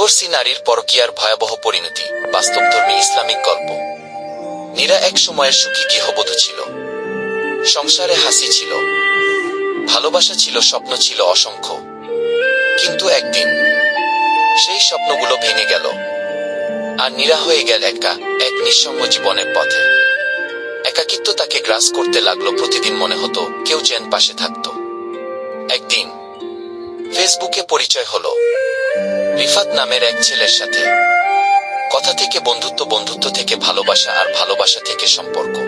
Divorcee নারীর পরকীয়ার ভয়াবহ পরিণতি, বাস্তবধর্মী ইসলামিক গল্প। নীরা এক সময়ের সুখী গৃহবধূ ছিল। সংসারে হাসি ছিল। ভালোবাসা ছিল, স্বপ্ন ছিল অসংখ্য। কিন্তু একদিন সেই স্বপ্নগুলো ভেঙে গেল। আর নীরা হয়ে গেল একা, এক নিঃসঙ্গ জীবনের পথে। একাকিত্ব তাকে গ্রাস করতে লাগল, প্রতিদিন মনে হতো কেউ যেন পাশে থাকতো। একদিন ফেসবুকে পরিচয় হলো। রিফাত নামের এক ছেলের সাথে। কথা থেকে বন্ধুত্ব বন্ধুত্ব থেকে ভালোবাসা আর ভালোবাসা থেকে সম্পর্ক।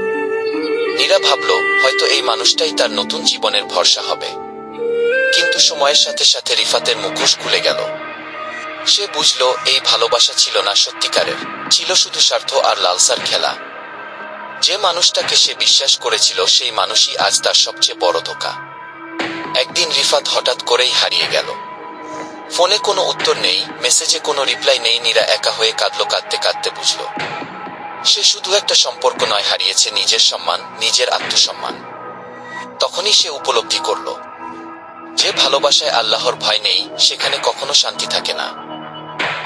নীরা ভাবল, হয়তো এই মানুষটাই তার নতুন জীবনের ভরসা হবে। কিন্তু সময়ের সাথে সাথে রিফাতের মুখোশ খুলে গেল। সে বুঝল, এই ভালোবাসা ছিল না সত্যিকারের। ছিল শুধু স্বার্থ আর লালসার খেলা। যে মানুষটাকে সে বিশ্বাস করেছিল, সেই মানুষই আজ তার সবচেয়ে বড় ধোকা। একদিন রিফাত হঠাৎ করেই হারিয়ে গেল। ফোনে কোনো উত্তর নেই, মেসেজে কোনো রিপ্লাই নেই, নীরা একা হয়ে কাঁদলো, কাঁদতে কাঁদতে বুঝল। সে শুধু একটা সম্পর্ক নয় হারিয়েছে, নিজের সম্মান, নিজের আত্মসম্মান। তখনই সে উপলব্ধি করল। যে ভালোবাসায় আল্লাহর ভয় নেই, সেখানে কখনো শান্তি থাকে না।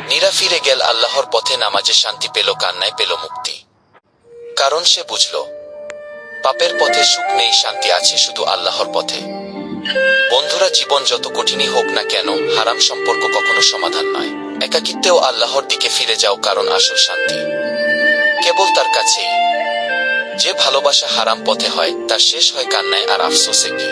নীরা ফিরে গেল আল্লাহর পথে, নামাজে শান্তি পেল, কান্নায় পেল মুক্তি। কারণ সে বুঝল, পাপের পথে সুখ নেই, শান্তি আছে শুধু আল্লাহর পথে। বন্ধুরা জীবন যত কঠিনই হোক না কেন, হারাম সম্পর্ক কখনো সমাধান নয়। একাকিত্বেও আল্লাহর দিকে ফিরে যাও কারণ আসল শান্তি। কেবল তার কাছে যে ভালোবাসা হারাম পথে হয় তা শেষ হয় কান্নায় আর আফসোসে কি